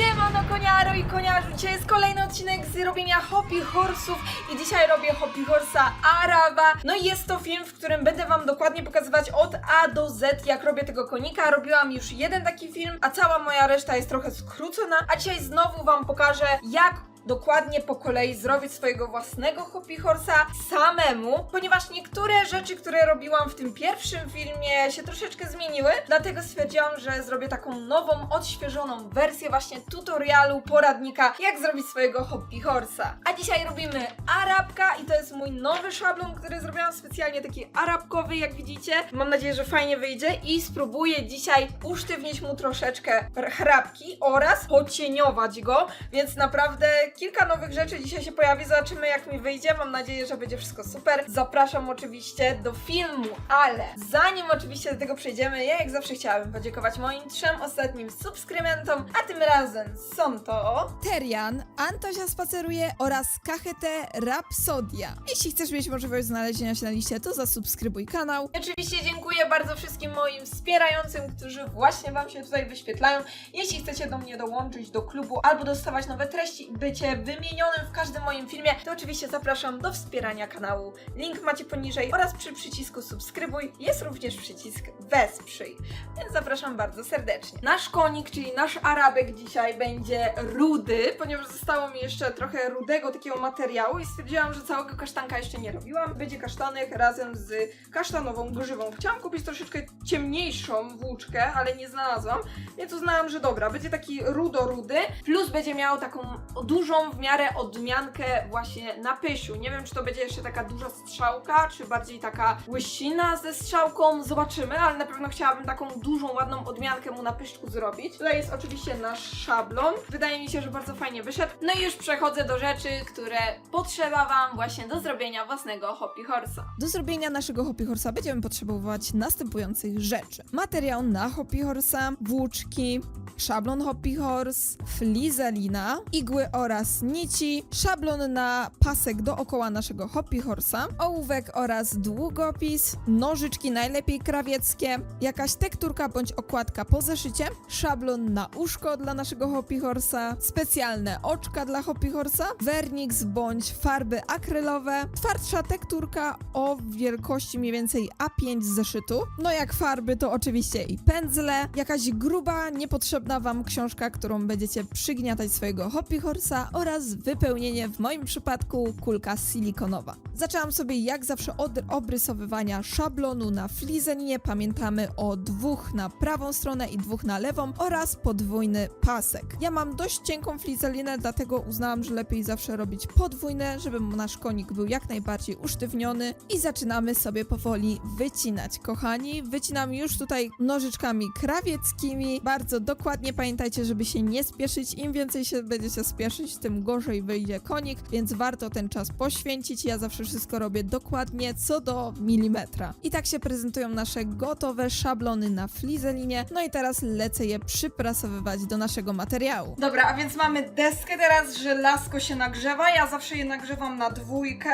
Siemano koniaro i koniarzu, dzisiaj jest kolejny odcinek z robienia Hopi Horse'ów i dzisiaj robię Hopi Horse'a Araba. No i jest to film, w którym będę wam dokładnie pokazywać od A do Z jak robię tego konika. Robiłam już jeden taki film, a cała moja reszta jest trochę skrócona, a dzisiaj znowu wam pokażę jak dokładnie po kolei zrobić swojego własnego Hopi Horse'a samemu, ponieważ niektóre rzeczy, które robiłam w tym pierwszym filmie się troszeczkę zmieniły, dlatego stwierdziłam, że zrobię taką nową, odświeżoną wersję właśnie tutorialu, poradnika, jak zrobić swojego Hopi Horse'a. A dzisiaj robimy Arabka i to jest mój nowy szablon, który zrobiłam specjalnie taki arabkowy, jak widzicie. Mam nadzieję, że fajnie wyjdzie i spróbuję dzisiaj usztywnić mu troszeczkę chrapki oraz pocieniować go, więc naprawdę kilka nowych rzeczy dzisiaj się pojawi, zobaczymy jak mi wyjdzie, mam nadzieję, że będzie wszystko super. Zapraszam oczywiście do filmu, ale zanim oczywiście do tego przejdziemy, ja jak zawsze chciałabym podziękować moim trzem ostatnim subskrybentom, a tym razem są to... Terian, Antosia Spaceruje oraz KHT Rapsodia. Jeśli chcesz mieć możliwość znalezienia się na liście, to zasubskrybuj kanał. I Oczywiście dziękuję bardzo wszystkim moim wspierającym, którzy właśnie Wam się tutaj wyświetlają. Jeśli chcecie do mnie dołączyć do klubu albo dostawać nowe treści i bycie wymienionym w każdym moim filmie, to oczywiście zapraszam do wspierania kanału. Link macie poniżej oraz przy przycisku subskrybuj jest również przycisk wesprzyj. Więc zapraszam bardzo serdecznie. Nasz konik, czyli nasz Arabek dzisiaj będzie rudy, ponieważ zostało mi jeszcze trochę rudego takiego materiału i stwierdziłam, że całego kasztanka jeszcze nie robiłam. Będzie kasztanek razem z kasztanową grzywą. Chciałam kupić troszeczkę ciemniejszą włóczkę, ale nie znalazłam, więc uznałam, że dobra, będzie taki rudo-rudy, plus będzie miał taką dużą w miarę odmiankę właśnie na pysiu. Nie wiem, czy to będzie jeszcze taka duża strzałka, czy bardziej taka łysina ze strzałką, zobaczymy, ale na pewno chciałabym taką dużą, ładną odmiankę mu na pyszczku zrobić. Tutaj jest oczywiście nasz szablon. Wydaje mi się, że bardzo fajnie wyszedł. No i już przechodzę do rzeczy, które potrzeba Wam właśnie do zrobienia własnego Hopi Horse'a. Do zrobienia naszego Hopi Horse'a będziemy potrzebować następujących rzeczy. Materiał na Hopi Horse'a, włóczki, szablon Hopi Horse, flizelina, igły oraz nici, szablon na pasek dookoła naszego Hopi Horse'a, ołówek oraz długopis, nożyczki najlepiej krawieckie, jakaś tekturka bądź okładka po zeszycie, szablon na uszko dla naszego Hopi Horse'a, specjalne oczka dla Hopi Horse'a, werniks bądź farby akrylowe, twardsza tekturka o wielkości mniej więcej A5 z zeszytu, no jak farby to oczywiście i pędzle, jakaś gruba, niepotrzebna wam książka, którą będziecie przygniatać swojego Hopi Horse'a oraz wypełnienie w moim przypadku kulka silikonowa. Zaczęłam sobie jak zawsze od obrysowywania szablonu na flizeninie, pamiętamy o dwóch na prawą stronę i dwóch na lewą oraz podwójny pasek. Ja mam dość cienką flizelinę, dlatego uznałam, że lepiej zawsze robić podwójne, żeby nasz konik był jak najbardziej usztywniony i zaczynamy sobie powoli wycinać. Kochani, wycinam już tutaj nożyczkami krawieckimi, bardzo dokładnie pamiętajcie, żeby się nie spieszyć, im więcej się będziecie spieszyć, tym gorzej wyjdzie konik, więc warto ten czas poświęcić. Ja zawsze wszystko robię dokładnie co do milimetra. I tak się prezentują nasze gotowe szablony na flizelinie. No i teraz lecę je przyprasowywać do naszego materiału. Dobra, a więc mamy deskę teraz, żelazko się nagrzewa. Ja zawsze je nagrzewam na dwójkę,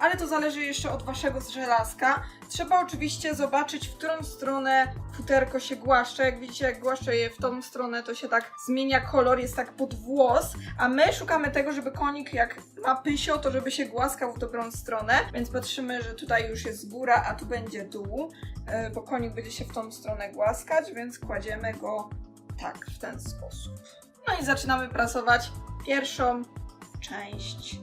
ale to zależy jeszcze od waszego żelazka. Trzeba oczywiście zobaczyć, w którą stronę futerko się głaszcze. Jak widzicie, jak głaszczę je w tą stronę, to się tak zmienia kolor, jest tak pod włos. A my szukamy tego, żeby konik jak ma pysio, to żeby się głaskał w dobrą stronę. Więc patrzymy, że tutaj już jest góra, a tu będzie dół, e, bo konik będzie się w tą stronę głaskać, więc kładziemy go tak, w ten sposób. No i zaczynamy prasować pierwszą część.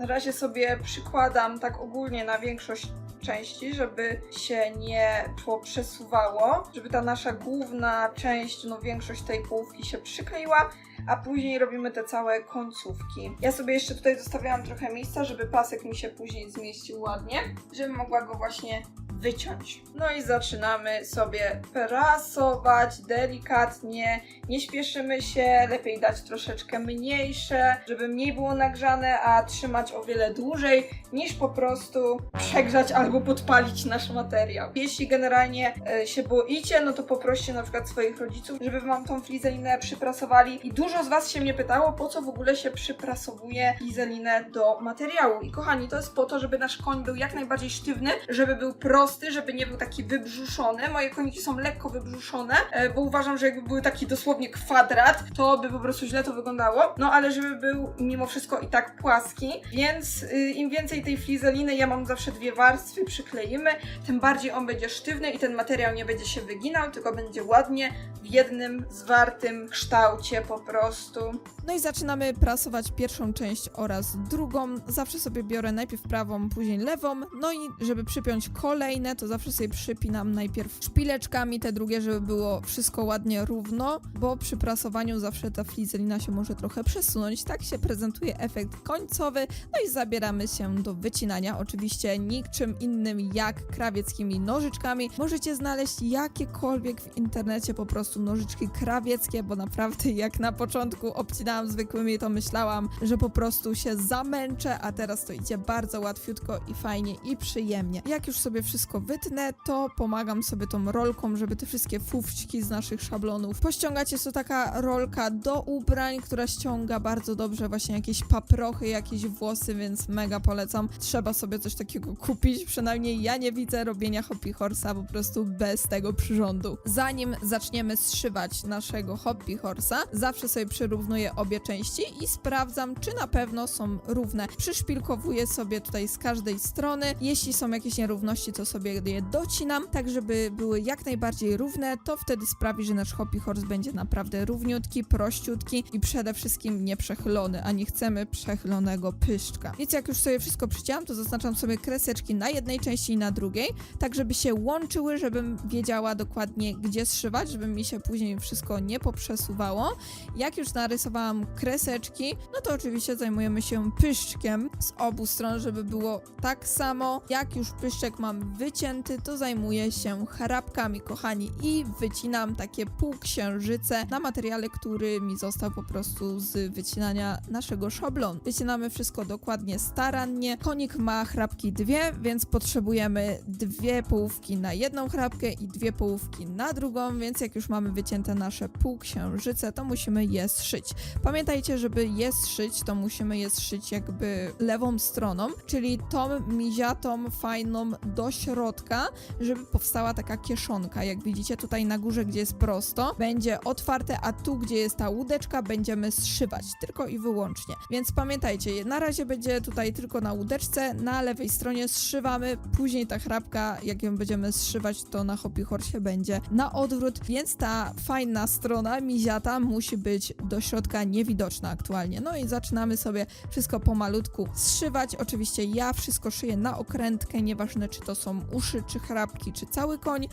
Na razie sobie przykładam tak ogólnie na większość części, żeby się nie poprzesuwało, żeby ta nasza główna część, no większość tej połówki się przykleiła, a później robimy te całe końcówki. Ja sobie jeszcze tutaj zostawiałam trochę miejsca, żeby pasek mi się później zmieścił ładnie, żebym mogła go właśnie wyciąć. No i zaczynamy sobie prasować delikatnie, nie śpieszymy się, lepiej dać troszeczkę mniejsze, żeby mniej było nagrzane, a trzymać o wiele dłużej niż po prostu przegrzać albo podpalić nasz materiał. Jeśli generalnie e, się boicie, no to poproście na przykład swoich rodziców, żeby wam tą flizelinę przyprasowali i dużo z was się mnie pytało, po co w ogóle się przyprasowuje flizelinę do materiału. I kochani, to jest po to, żeby nasz koń był jak najbardziej sztywny, żeby był prosty prosty, żeby nie był taki wybrzuszony. Moje koniki są lekko wybrzuszone, e, bo uważam, że jakby były taki dosłownie kwadrat, to by po prostu źle to wyglądało. No ale żeby był mimo wszystko i tak płaski, więc y, im więcej tej flizeliny, ja mam zawsze dwie warstwy, przykleimy, tym bardziej on będzie sztywny i ten materiał nie będzie się wyginał, tylko będzie ładnie w jednym zwartym kształcie po prostu. No i zaczynamy prasować pierwszą część oraz drugą. Zawsze sobie biorę najpierw prawą, później lewą. No i żeby przypiąć kolejne, to zawsze sobie przypinam najpierw szpileczkami, te drugie, żeby było wszystko ładnie równo, bo przy prasowaniu zawsze ta flizelina się może trochę przesunąć. Tak się prezentuje efekt końcowy. No i zabieramy się do wycinania. Oczywiście niczym innym jak krawieckimi nożyczkami. Możecie znaleźć jakiekolwiek w internecie po prostu nożyczki krawieckie, bo naprawdę jak na początku obcinałam zwykłymi, to myślałam, że po prostu się zamęczę, a teraz to idzie bardzo łatwiutko i fajnie i przyjemnie. Jak już sobie wszystko wytnę, to pomagam sobie tą rolką, żeby te wszystkie fufćki z naszych szablonów pościągać. Jest to taka rolka do ubrań, która ściąga bardzo dobrze właśnie jakieś paprochy, jakieś włosy, więc mega polecam. Trzeba sobie coś takiego kupić, przynajmniej ja nie widzę robienia Hoppy Horse'a po prostu bez tego przyrządu. Zanim zaczniemy zszywać naszego Hoppy Horse'a, zawsze sobie przyrównuję obie części i sprawdzam, czy na pewno są równe. Przyszpilkowuję sobie tutaj z każdej strony. Jeśli są jakieś nierówności, to sobie je docinam, tak żeby były jak najbardziej równe. To wtedy sprawi, że nasz Hoppy Horse będzie naprawdę równiutki, prościutki i przede wszystkim nieprzechylony, a nie chcemy przechylonego pyszczka. Więc jak już sobie wszystko przycięłam, to zaznaczam sobie kreseczki na jednej części i na drugiej, tak żeby się łączyły, żebym wiedziała dokładnie gdzie zszywać, żeby mi się później wszystko nie poprzesuwało. Jak już narysowałam kreseczki, no to oczywiście zajmujemy się pyszczkiem z obu stron, żeby było tak samo. Jak już pyszczek mam wycięty, to zajmuję się chrapkami, kochani, i wycinam takie półksiężyce na materiale, który mi został po prostu z wycinania naszego szablonu. Wycinamy wszystko dokładnie starannie. Konik ma chrapki dwie, więc potrzebujemy dwie połówki na jedną chrapkę i dwie połówki na drugą, więc jak już mamy wycięte nasze półksiężyce, to musimy je zszyć. Pamiętajcie, żeby je zszyć, to musimy je zszyć jakby lewą stroną, czyli tą miziatą, fajną do środka, żeby powstała taka kieszonka. Jak widzicie tutaj na górze, gdzie jest prosto, będzie otwarte, a tu, gdzie jest ta łódeczka, będziemy zszywać, tylko i wyłącznie. Więc pamiętajcie, na razie będzie tutaj tylko na łódeczce, na lewej stronie zszywamy, później ta chrapka, jak ją będziemy zszywać, to na Horse będzie na odwrót, więc ta fajna strona miziata musi być do środka niewidoczna aktualnie. No i zaczynamy sobie wszystko pomalutku zszywać. Oczywiście ja wszystko szyję na okrętkę, nieważne czy to są uszy, czy chrapki, czy cały koń.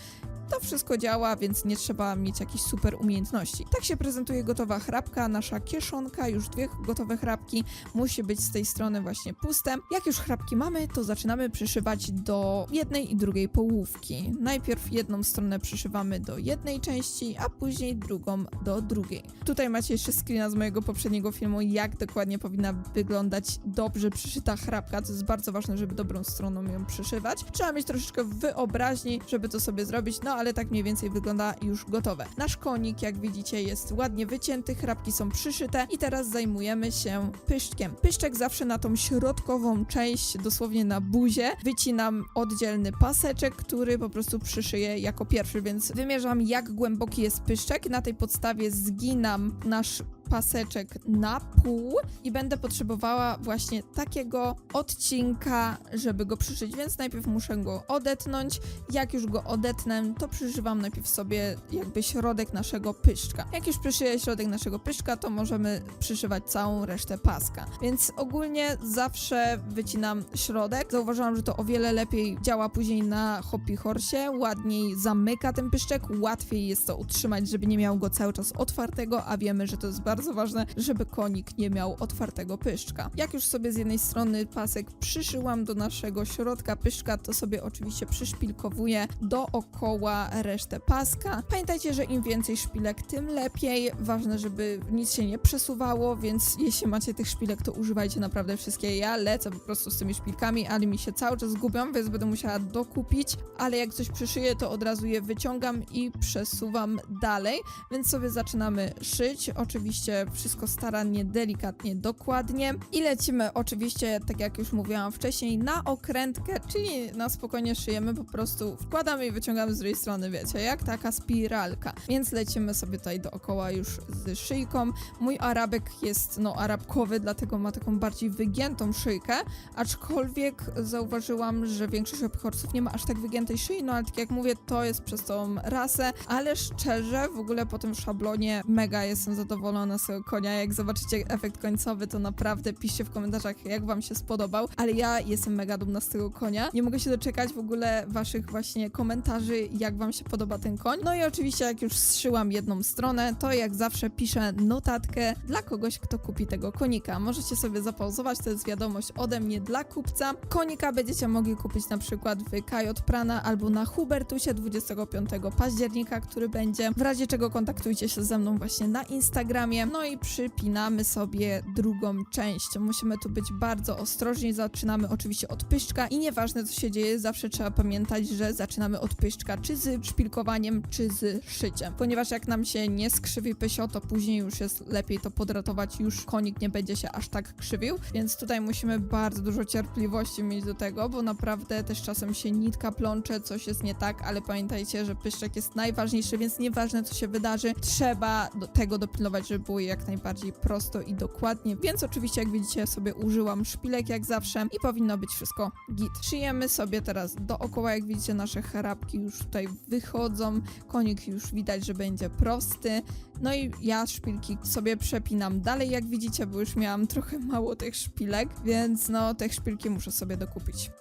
To wszystko działa, więc nie trzeba mieć jakichś super umiejętności. Tak się prezentuje gotowa chrapka, nasza kieszonka, już dwie gotowe chrapki. Musi być z tej strony właśnie puste. Jak już chrapki mamy, to zaczynamy przyszywać do jednej i drugiej połówki. Najpierw jedną stronę przyszywamy do jednej części, a później drugą do drugiej. Tutaj macie jeszcze screena z mojego poprzedniego filmu, jak dokładnie powinna wyglądać dobrze przyszyta chrapka. To jest bardzo ważne, żeby dobrą stroną ją przyszywać. Trzeba mieć troszeczkę wyobraźni, żeby to sobie zrobić, no ale tak mniej więcej wygląda już gotowe. Nasz konik, jak widzicie, jest ładnie wycięty, chrapki są przyszyte i teraz zajmujemy się pyszczkiem. Pyszczek zawsze na tą środkową część, dosłownie na buzie, wycinam oddzielny paseczek, który po prostu przyszyję jako pierwszy, więc wymierzam jak głęboki jest pyszczek. Na tej podstawie zginam nasz paseczek na pół i będę potrzebowała właśnie takiego odcinka, żeby go przyszyć, więc najpierw muszę go odetnąć. Jak już go odetnę, to przyszywam najpierw sobie jakby środek naszego pyszczka. Jak już przyszyję środek naszego pyszczka, to możemy przyszywać całą resztę paska. Więc ogólnie zawsze wycinam środek. Zauważyłam, że to o wiele lepiej działa później na Hoppy Horsie, ładniej zamyka ten pyszczek, łatwiej jest to utrzymać, żeby nie miał go cały czas otwartego, a wiemy, że to jest bardzo ważne, żeby konik nie miał otwartego pyszczka. Jak już sobie z jednej strony pasek przyszyłam do naszego środka pyszczka, to sobie oczywiście przyszpilkowuję dookoła resztę paska. Pamiętajcie, że im więcej szpilek, tym lepiej. Ważne, żeby nic się nie przesuwało, więc jeśli macie tych szpilek, to używajcie naprawdę wszystkie. Ja lecę po prostu z tymi szpilkami, ale mi się cały czas gubią, więc będę musiała dokupić, ale jak coś przyszyję, to od razu je wyciągam i przesuwam dalej, więc sobie zaczynamy szyć. Oczywiście oczywiście wszystko starannie, delikatnie, dokładnie. I lecimy oczywiście, tak jak już mówiłam wcześniej, na okrętkę, czyli na spokojnie szyjemy, po prostu wkładamy i wyciągamy z drugiej strony, wiecie, jak taka spiralka. Więc lecimy sobie tutaj dookoła już z szyjką. Mój arabek jest, no, arabkowy, dlatego ma taką bardziej wygiętą szyjkę, aczkolwiek zauważyłam, że większość horsów nie ma aż tak wygiętej szyi, no ale tak jak mówię, to jest przez tą rasę, ale szczerze, w ogóle po tym szablonie mega jestem zadowolona tego konia. Jak zobaczycie efekt końcowy, to naprawdę piszcie w komentarzach, jak wam się spodobał, ale ja jestem mega dumna z tego konia. Nie mogę się doczekać w ogóle waszych właśnie komentarzy, jak wam się podoba ten koń. No i oczywiście, jak już zszyłam jedną stronę, to jak zawsze piszę notatkę dla kogoś, kto kupi tego konika. Możecie sobie zapauzować, to jest wiadomość ode mnie dla kupca. Konika będziecie mogli kupić na przykład w KJ Prana albo na Hubertusie 25 października, który będzie. W razie czego kontaktujcie się ze mną właśnie na Instagramie. No i przypinamy sobie drugą część. Musimy tu być bardzo ostrożni. Zaczynamy oczywiście od pyszczka i nieważne co się dzieje, zawsze trzeba pamiętać, że zaczynamy od pyszczka, czy z szpilkowaniem, czy z szyciem. Ponieważ jak nam się nie skrzywi pysio, to później już jest lepiej to podratować, już konik nie będzie się aż tak krzywił, więc tutaj musimy bardzo dużo cierpliwości mieć do tego, bo naprawdę też czasem się nitka plącze, coś jest nie tak, ale pamiętajcie, że pyszczek jest najważniejszy, więc nieważne co się wydarzy, trzeba do tego dopilnować, żeby było jak najbardziej prosto i dokładnie, więc oczywiście jak widzicie sobie użyłam szpilek jak zawsze i powinno być wszystko git. Szyjemy sobie teraz dookoła, jak widzicie nasze harapki już tutaj wychodzą, konik już widać, że będzie prosty, no i ja szpilki sobie przepinam dalej, jak widzicie, bo już miałam trochę mało tych szpilek, więc no tych szpilki muszę sobie dokupić.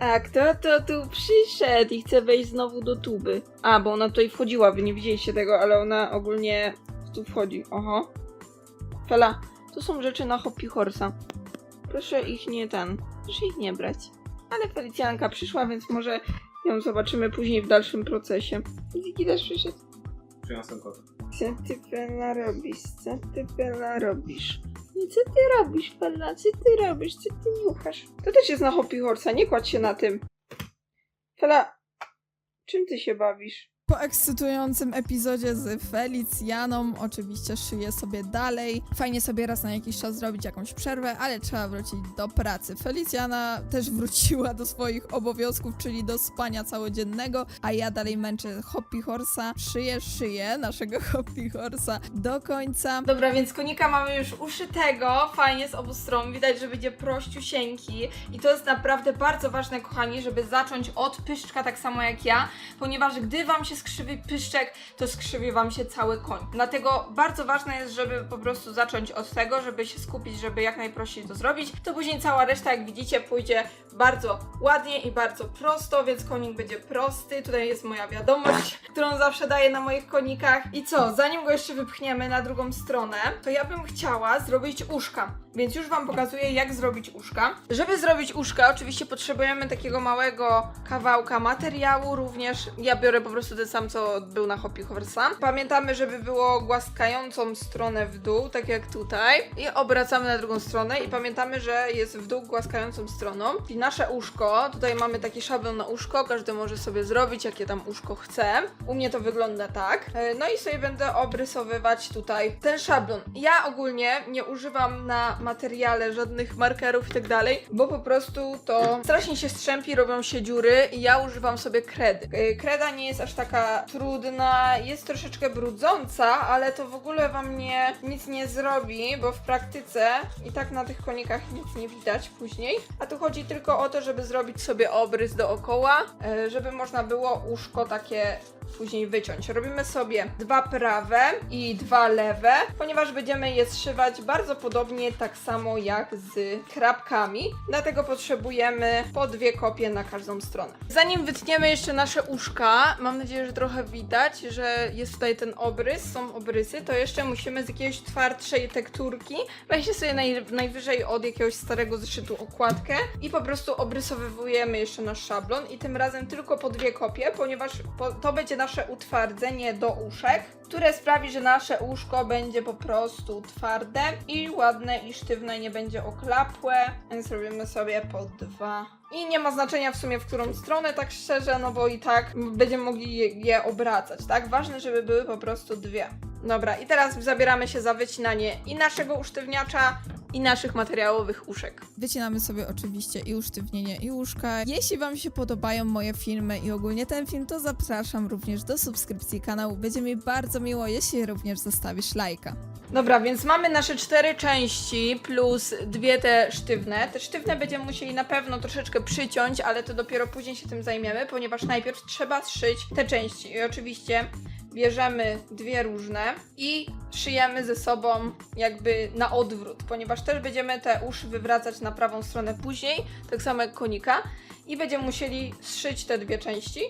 A kto to tu przyszedł i chce wejść znowu do tuby? A, bo ona tutaj wchodziła, wy nie widzieliście tego, ale ona ogólnie tu wchodzi. Oho. Fela, to są rzeczy na Hoppy Horsa. Proszę ich nie ten, proszę ich nie brać. Ale Felicjanka przyszła, więc może ją zobaczymy później w dalszym procesie. Ziki też przyszedł. Przyniosłem kota. Co ty Fela robisz? Co ty Fela robisz? No co ty robisz, Fela? Co ty robisz? Co ty niuchasz? To też jest na Hoppy Horsa, nie kładź się na tym. Fela, czym ty się bawisz? Po ekscytującym epizodzie z Felicjaną oczywiście szyję sobie dalej. Fajnie sobie raz na jakiś czas zrobić jakąś przerwę, ale trzeba wrócić do pracy. Felicjana też wróciła do swoich obowiązków, czyli do spania całodziennego, a ja dalej męczę Hoppy Horsa. Szyję, szyję naszego Hoppy Horsa do końca. Dobra, więc konika mamy już uszytego, fajnie z obu stron, widać, że będzie prościusieńki i to jest naprawdę bardzo ważne, kochani, żeby zacząć od pyszczka tak samo jak ja, ponieważ gdy Wam się skrzywi pyszczek, to skrzywi Wam się cały koń. Dlatego bardzo ważne jest, żeby po prostu zacząć od tego, żeby się skupić, żeby jak najprościej to zrobić, to później cała reszta, jak widzicie, pójdzie bardzo ładnie i bardzo prosto, więc konik będzie prosty. Tutaj jest moja wiadomość, którą zawsze daję na moich konikach. I co, zanim go jeszcze wypchniemy na drugą stronę, to ja bym chciała zrobić uszka. Więc już Wam pokazuję, jak zrobić uszka. Żeby zrobić uszka, oczywiście potrzebujemy takiego małego kawałka materiału, również ja biorę po prostu ten sam, co był na Hoppy Horsa. Pamiętamy, żeby było głaskającą stronę w dół, tak jak tutaj. I obracamy na drugą stronę i pamiętamy, że jest w dół głaskającą stroną. I nasze uszko, tutaj mamy taki szablon na uszko, każdy może sobie zrobić, jakie tam uszko chce. U mnie to wygląda tak. E, No i sobie będę obrysowywać tutaj ten szablon. Ja ogólnie nie używam na materiale żadnych markerów i tak dalej, bo po prostu to strasznie się strzępi, robią się dziury i ja używam sobie kredy. E, Kreda nie jest aż taka trudna, jest troszeczkę brudząca, ale to w ogóle wam nie, nic nie zrobi, bo w praktyce i tak na tych konikach nic nie widać później. A tu chodzi tylko o to, żeby zrobić sobie obrys dookoła, e, żeby można było uszko takie później wyciąć. Robimy sobie dwa prawe i dwa lewe, ponieważ będziemy je zszywać bardzo podobnie tak samo jak z krapkami. Dlatego potrzebujemy po dwie kopie na każdą stronę. Zanim wytniemy jeszcze nasze uszka, mam nadzieję, że trochę widać, że jest tutaj ten obrys, są obrysy, to jeszcze musimy z jakiejś twardszej tekturki weźcie sobie naj, najwyżej od jakiegoś starego zeszytu okładkę i po prostu obrysowywujemy jeszcze nasz szablon i tym razem tylko po dwie kopie, ponieważ po, to będzie nasze utwardzenie do uszek, które sprawi, że nasze uszko będzie po prostu twarde i ładne i sztywne, nie będzie oklapłe, więc robimy sobie po dwa. I nie ma znaczenia w sumie w którą stronę, tak szczerze, no bo i tak będziemy mogli je, obracać, tak? Ważne, żeby były po prostu dwie. Dobra, i teraz zabieramy się za wycinanie i naszego usztywniacza, i naszych materiałowych uszek. Wycinamy sobie oczywiście i usztywnienie, i łóżka. Jeśli Wam się podobają moje filmy i ogólnie ten film, to zapraszam również do subskrypcji kanału. Będzie mi bardzo miło, jeśli również zostawisz lajka. Dobra, więc mamy nasze cztery części plus dwie te sztywne. Te sztywne będziemy musieli na pewno troszeczkę przyciąć, ale to dopiero później się tym zajmiemy, ponieważ najpierw trzeba zszyć te części. I oczywiście bierzemy dwie różne i szyjemy ze sobą jakby na odwrót, ponieważ też będziemy te uszy wywracać na prawą stronę później, tak samo jak konika i będziemy musieli zszyć te dwie części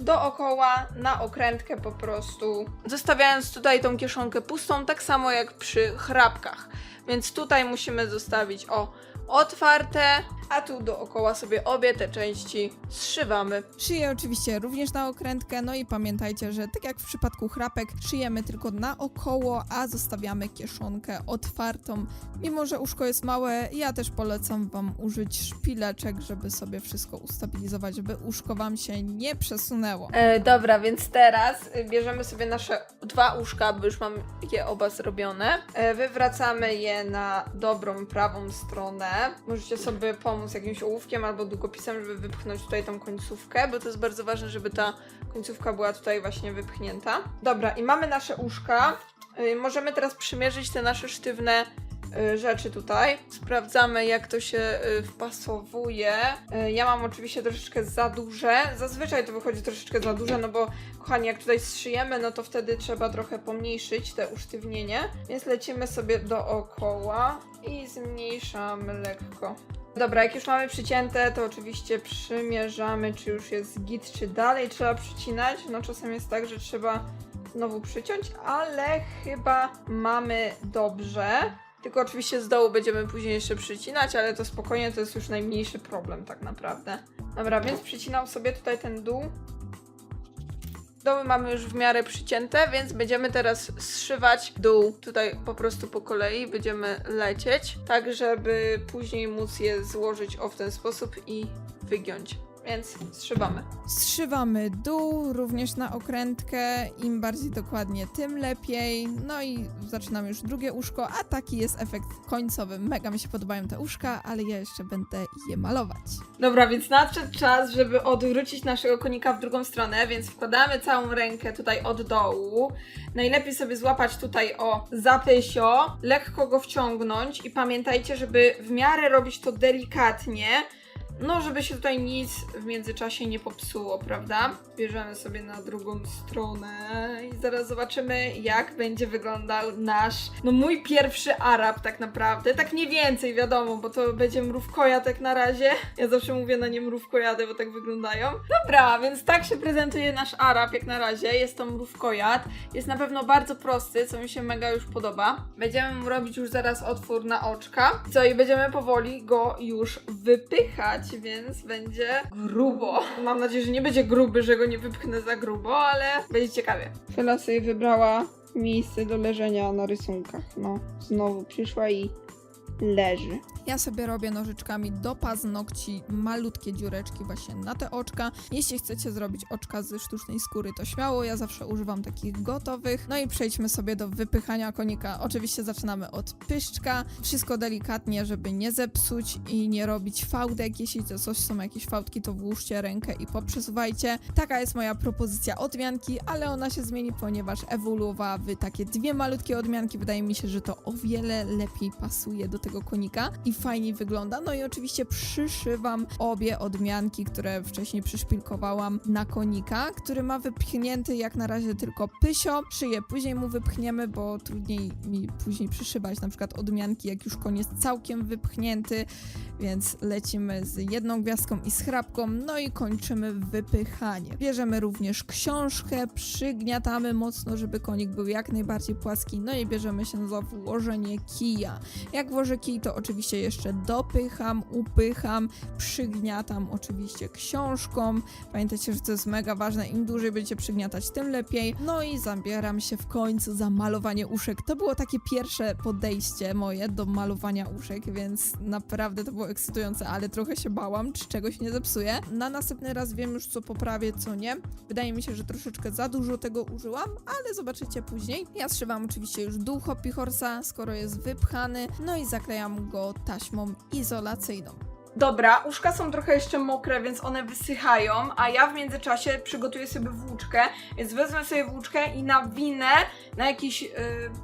dookoła na okrętkę po prostu, zostawiając tutaj tą kieszonkę pustą, tak samo jak przy chrapkach. Więc tutaj musimy zostawić o otwarte, a tu dookoła sobie obie te części zszywamy. Szyję oczywiście również na okrętkę, no i pamiętajcie, że tak jak w przypadku chrapek, szyjemy tylko naokoło, a zostawiamy kieszonkę otwartą. Mimo, że uszko jest małe, ja też polecam Wam użyć szpileczek, żeby sobie wszystko ustabilizować, żeby uszko Wam się nie przesunęło. E, dobra, więc teraz bierzemy sobie nasze dwa uszka, bo już mam je oba zrobione. E, wywracamy je na dobrą, prawą stronę. Możecie sobie pomóc jakimś ołówkiem albo długopisem, żeby wypchnąć tutaj tą końcówkę, bo to jest bardzo ważne, żeby ta końcówka była tutaj właśnie wypchnięta. Dobra, i mamy nasze uszka. Y, możemy teraz przymierzyć te nasze sztywne y, rzeczy tutaj. Sprawdzamy, jak to się y, wpasowuje. Ja mam oczywiście troszeczkę za duże. Zazwyczaj to wychodzi troszeczkę za duże, no bo kochani, jak tutaj zszyjemy, no to wtedy trzeba trochę pomniejszyć te usztywnienie. Więc lecimy sobie dookoła i zmniejszamy lekko. Dobra, jak już mamy przycięte, to oczywiście przymierzamy, czy już jest git, czy dalej trzeba przycinać. No czasem jest tak, że trzeba znowu przyciąć, ale chyba mamy dobrze. Tylko oczywiście z dołu będziemy później jeszcze przycinać, ale to spokojnie, to jest już najmniejszy problem tak naprawdę. Dobra, więc przycinam sobie tutaj ten dół. Doły mamy już w miarę przycięte, więc będziemy teraz zszywać dół tutaj po prostu po kolei. Będziemy lecieć, tak żeby później móc je złożyć o w ten sposób i wygiąć. Więc zszywamy. Zszywamy dół również na okrętkę, im bardziej dokładnie, tym lepiej. No i zaczynamy już drugie uszko, a taki jest efekt końcowy. Mega mi się podobają te uszka, ale ja jeszcze będę je malować. Dobra, więc nadszedł czas, żeby odwrócić naszego konika w drugą stronę, więc wkładamy całą rękę tutaj od dołu. Najlepiej sobie złapać tutaj o zapysio, lekko go wciągnąć i pamiętajcie, żeby w miarę robić to delikatnie, no żeby się tutaj nic w międzyczasie nie popsuło, prawda? Bierzemy sobie na drugą stronę i zaraz zobaczymy, jak będzie wyglądał nasz, no mój pierwszy Arab tak naprawdę. Tak mniej więcej, wiadomo, bo to będzie mrówkojad jak na razie. Ja zawsze mówię na nie mrówkojady, bo tak wyglądają. Dobra, więc tak się prezentuje nasz Arab jak na razie. Jest to mrówkojad. Jest na pewno bardzo prosty, co mi się mega już podoba. Będziemy mu robić już zaraz otwór na oczka. Co i będziemy powoli go już wypychać, więc będzie grubo. Mam nadzieję, że nie będzie gruby, że go nie wypchnę za grubo, ale będzie ciekawie. Fela sobie wybrała miejsce do leżenia na rysunkach. No, znowu przyszła i leży. Ja sobie robię nożyczkami do paznokci malutkie dziureczki właśnie na te oczka. Jeśli chcecie zrobić oczka ze sztucznej skóry, to śmiało, ja zawsze używam takich gotowych. No i przejdźmy sobie do wypychania konika. Oczywiście zaczynamy od pyszczka, wszystko delikatnie, żeby nie zepsuć i nie robić fałdek. Jeśli to coś są jakieś fałdki, to włóżcie rękę i poprzesuwajcie. Taka jest moja propozycja odmianki, ale ona się zmieni, ponieważ ewoluowała w takie dwie malutkie odmianki. Wydaje mi się, że to o wiele lepiej pasuje do tego konika i fajniej wygląda. No i oczywiście przyszywam obie odmianki, które wcześniej przyszpilkowałam na konika, który ma wypchnięty jak na razie tylko pysio. Szyję później mu wypchniemy, bo trudniej mi później przyszywać na przykład odmianki, jak już koniec całkiem wypchnięty, więc lecimy z jedną gwiazdką i z chrapką, no i kończymy wypychanie. Bierzemy również książkę, przygniatamy mocno, żeby konik był jak najbardziej płaski, no i bierzemy się za włożenie kija. Jak włożę to oczywiście jeszcze dopycham, upycham, przygniatam oczywiście książką. Pamiętajcie, że to jest mega ważne, im dłużej będziecie przygniatać, tym lepiej. No i zabieram się w końcu za malowanie uszek. To było takie pierwsze podejście moje do malowania uszek, więc naprawdę to było ekscytujące, ale trochę się bałam, czy czegoś nie zepsuję. Na następny raz wiem już, co poprawię, co nie. Wydaje mi się, że troszeczkę za dużo tego użyłam, ale zobaczycie później. Ja zszywam oczywiście już dół Hoppy Horse'a, skoro jest wypchany, no i zaklejam go taśmą izolacyjną. Dobra, uszka są trochę jeszcze mokre, więc one wysychają, a ja w międzyczasie przygotuję sobie włóczkę, więc wezmę sobie włóczkę i nawinę na jakiś y,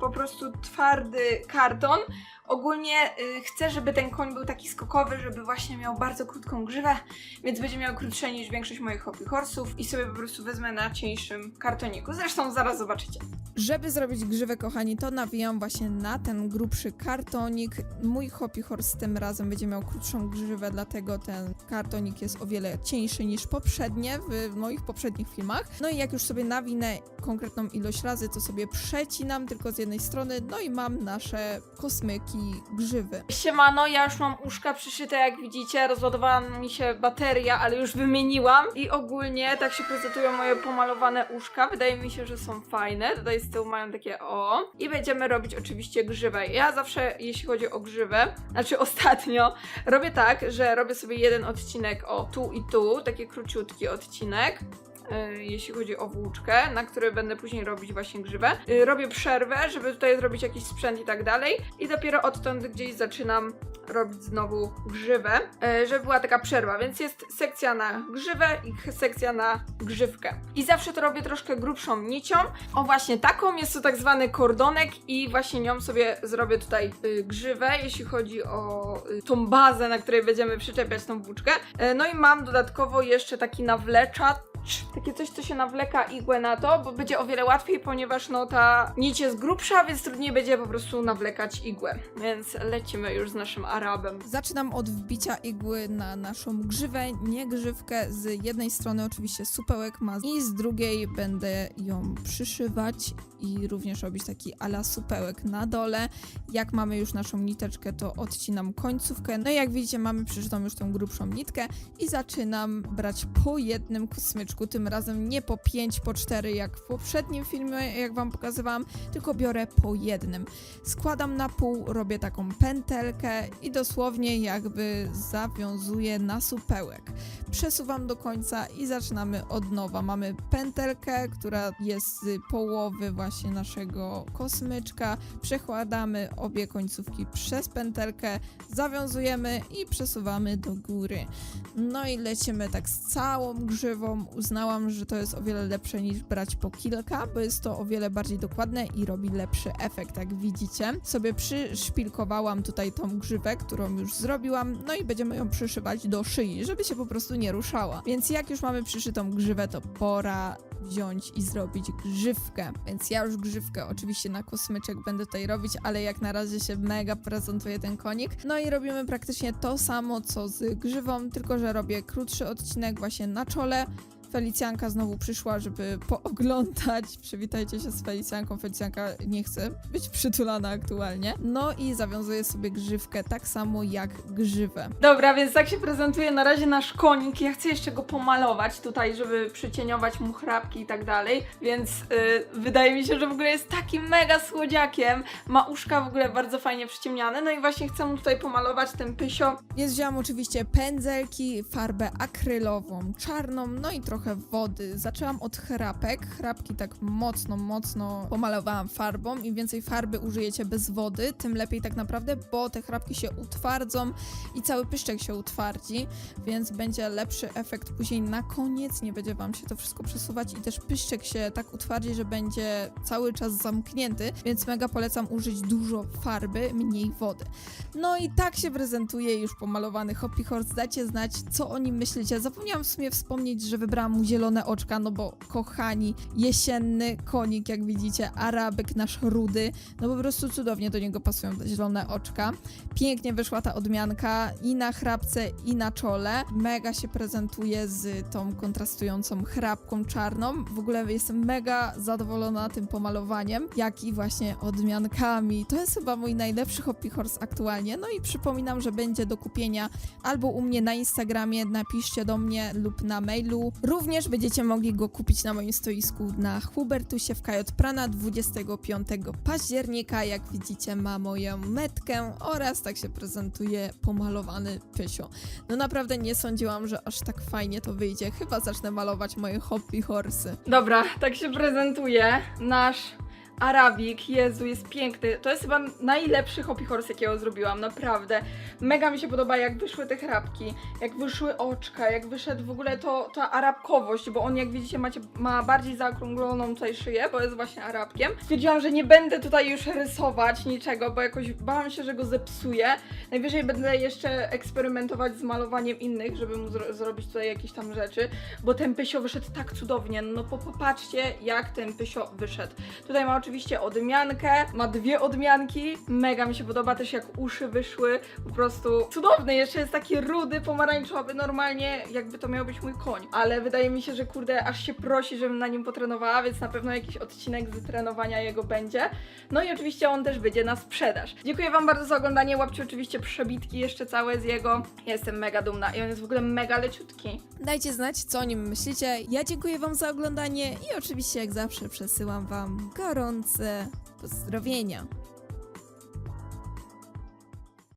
po prostu twardy karton. Ogólnie y, chcę, żeby ten koń był taki skokowy, żeby właśnie miał bardzo krótką grzywę, więc będzie miał krótsze niż większość moich hobby horse'ów i sobie po prostu wezmę na cieńszym kartoniku. Zresztą zaraz zobaczycie. Żeby zrobić grzywę, kochani, to nawijam właśnie na ten grubszy kartonik. Mój Hoppy Horse tym razem będzie miał krótszą grzywę, dlatego ten kartonik jest o wiele cieńszy niż poprzednie w moich poprzednich filmach. No i jak już sobie nawinę konkretną ilość razy, to sobie przecinam tylko z jednej strony, no i mam nasze kosmyki grzywy. Siemano, ja już mam uszka przyszyte, jak widzicie, rozładowała mi się bateria, ale już wymieniłam i ogólnie tak się prezentują moje pomalowane uszka. Wydaje mi się, że są fajne. Tutaj z tyłu mają takie o. I będziemy robić oczywiście grzywę. Ja zawsze, jeśli chodzi o grzywę, znaczy ostatnio, robię tak, że robię sobie jeden odcinek o tu i tu, taki króciutki odcinek. Y, Jeśli chodzi o włóczkę, na której będę później robić właśnie grzywę. Y, Robię przerwę, żeby tutaj zrobić jakiś sprzęt i tak dalej. I dopiero odtąd gdzieś zaczynam robić znowu grzywę, e, żeby była taka przerwa, więc jest sekcja na grzywę i sekcja na grzywkę. I zawsze to robię troszkę grubszą nicią. O właśnie taką, jest to tak zwany kordonek i właśnie nią sobie zrobię tutaj y, grzywę, jeśli chodzi o y, tą bazę, na której będziemy przyczepiać tą włóczkę. E, no i mam dodatkowo jeszcze taki nawleczacz, takie coś, co się nawleka igłę na to, bo będzie o wiele łatwiej, ponieważ no ta nić jest grubsza, więc trudniej będzie po prostu nawlekać igłę. Więc lecimy już z naszym Arabem. Zaczynam od wbicia igły na naszą grzywę, nie grzywkę. Z jednej strony oczywiście supełek ma i z drugiej będę ją przyszywać i również robić taki ala supełek na dole. Jak mamy już naszą niteczkę, to odcinam końcówkę. No i jak widzicie, mamy przyszytą już tą grubszą nitkę i zaczynam brać po jednym tym razem nie po 5, po 4 jak w poprzednim filmie, jak wam pokazywałam, tylko biorę po jednym. Składam na pół, robię taką pętelkę i dosłownie jakby zawiązuję na supełek. Przesuwam do końca i zaczynamy od nowa. Mamy pętelkę, która jest z połowy właśnie naszego kosmyczka. Przekładamy obie końcówki przez pętelkę, zawiązujemy i przesuwamy do góry. No i lecimy tak z całą grzywą. Uznałam, że to jest o wiele lepsze niż brać po kilka, bo jest to o wiele bardziej dokładne i robi lepszy efekt, jak widzicie. Sobie przyszpilkowałam tutaj tą grzywę, którą już zrobiłam, no i będziemy ją przyszywać do szyi, żeby się po prostu nie ruszała. Więc jak już mamy przyszytą grzywę, to pora wziąć i zrobić grzywkę. Więc ja już grzywkę oczywiście na kosmyczek będę tutaj robić, ale jak na razie się mega prezentuje ten konik. No i robimy praktycznie to samo co z grzywą, tylko że robię krótszy odcinek właśnie na czole. Felicjanka znowu przyszła, żeby pooglądać. Przywitajcie się z Felicjanką. Felicjanka nie chce być przytulana aktualnie. No i zawiązuję sobie grzywkę tak samo jak grzywę. Dobra, więc tak się prezentuje na razie nasz konik. Ja chcę jeszcze go pomalować tutaj, żeby przycieniować mu chrapki i tak dalej. Więc y, wydaje mi się, że w ogóle jest takim mega słodziakiem. Ma uszka w ogóle bardzo fajnie przyciemniane. No i właśnie chcę mu tutaj pomalować ten pysio. Więc wziąłam oczywiście pędzelki, farbę akrylową, czarną, no i trochę wody. Zaczęłam od chrapek. Chrapki tak mocno, mocno pomalowałam farbą. Im więcej farby użyjecie bez wody, tym lepiej tak naprawdę, bo te chrapki się utwardzą i cały pyszczek się utwardzi, więc będzie lepszy efekt później na koniec. Nie będzie wam się to wszystko przesuwać i też pyszczek się tak utwardzi, że będzie cały czas zamknięty, więc mega polecam użyć dużo farby, mniej wody. No i tak się prezentuje już pomalowany Hoppy Horse. Dajcie znać, co o nim myślicie. Zapomniałam w sumie wspomnieć, że wybrałam mu zielone oczka, no bo kochani, jesienny konik, jak widzicie, arabek nasz rudy, no po prostu cudownie do niego pasują te zielone oczka. Pięknie wyszła ta odmianka i na chrapce, i na czole. Mega się prezentuje z tą kontrastującą chrapką czarną. W ogóle jestem mega zadowolona tym pomalowaniem, jak i właśnie odmiankami. To jest chyba mój najlepszy hobby horse aktualnie. No i przypominam, że będzie do kupienia albo u mnie na Instagramie, napiszcie do mnie lub na mailu. Również będziecie mogli go kupić na moim stoisku na Hubertusie w KJ Prana 25 października. Jak widzicie ma moją metkę oraz tak się prezentuje pomalowany pysio. No naprawdę nie sądziłam, że aż tak fajnie to wyjdzie. Chyba zacznę malować moje hobby horsy. Dobra, tak się prezentuje nasz Arabik. Jezu, jest piękny. To jest chyba najlepszy hobby horse, jakiego zrobiłam, naprawdę. Mega mi się podoba, jak wyszły te chrapki, jak wyszły oczka, jak wyszedł w ogóle to, ta arabkowość, bo on, jak widzicie, macie, ma bardziej zaokrągloną tutaj szyję, bo jest właśnie arabkiem. Stwierdziłam, że nie będę tutaj już rysować niczego, bo jakoś bałam się, że go zepsuję. Najwyżej będę jeszcze eksperymentować z malowaniem innych, żeby mu zro- zrobić tutaj jakieś tam rzeczy, bo ten pysio wyszedł tak cudownie. No po, popatrzcie, jak ten pysio wyszedł. Tutaj ma oczywiście odmiankę, ma dwie odmianki. Mega mi się podoba też jak uszy wyszły. Po prostu cudowny. Jeszcze jest taki rudy, pomarańczowy, normalnie jakby to miał być mój koń. Ale wydaje mi się, że kurde, aż się prosi, żebym na nim potrenowała, więc na pewno jakiś odcinek z trenowania jego będzie. No i oczywiście on też będzie na sprzedaż. Dziękuję Wam bardzo za oglądanie. Łapcie oczywiście przebitki jeszcze całe z jego. Ja jestem mega dumna i on jest w ogóle mega leciutki. Dajcie znać, co o nim myślicie. Ja dziękuję Wam za oglądanie i oczywiście, jak zawsze, przesyłam Wam gorące pozdrowienia.